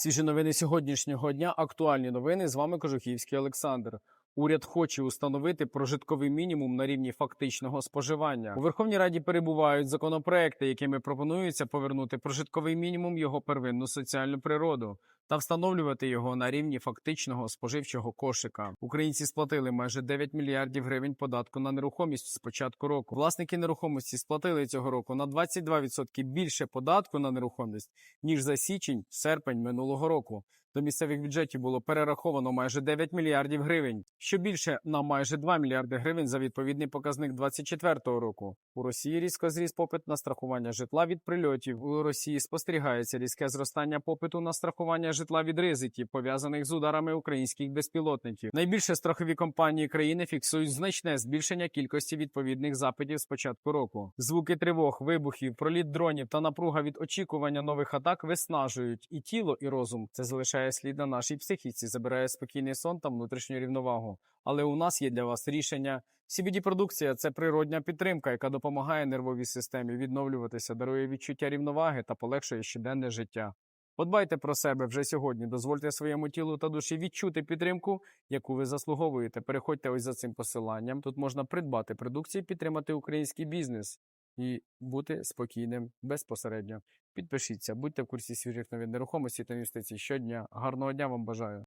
Свіжі новини сьогоднішнього дня. Актуальні новини. З вами Кожухівський Олександр. Уряд хоче установити прожитковий мінімум на рівні фактичного споживання. У Верховній Раді перебувають законопроекти, якими пропонується повернути прожитковий мінімум його первинну соціальну природу та встановлювати його на рівні фактичного споживчого кошика. Українці сплатили майже 9 мільярдів гривень податку на нерухомість з початку року. Власники нерухомості сплатили цього року на 22% більше податку на нерухомість ніж за січень, серпень минулого року. До місцевих бюджетів було перераховано майже 9 мільярдів гривень, що більше на майже 2 мільярди гривень за відповідний показник 2024 року. У Росії різко зріс попит на страхування житла від прильотів. У Росії спостерігається різке зростання попиту на страхування житла від ризиків, пов'язаних з ударами українських безпілотників. Найбільше страхові компанії країни фіксують значне збільшення кількості відповідних запитів з початку року. Звуки тривог, вибухів, проліт дронів та напруга від очікування нових атак виснажують і тіло, і розум. Це залишає слід на нашій психіці, забирає спокійний сон та внутрішню рівновагу. Але у нас є для вас рішення. cbd продукція це природня підтримка, яка допомагає нервовій системі відновлюватися, дарує відчуття рівноваги та полегшує щоденне життя. Подбайте про себе вже сьогодні. Дозвольте своєму тілу та душі відчути підтримку, яку ви заслуговуєте. Переходьте ось за цим посиланням. Тут можна придбати продукцію, підтримати український бізнес і бути спокійним безпосередньо. Підпишіться, будьте в курсі свіжих новин нерухомості та інвестицій щодня. Гарного дня вам бажаю!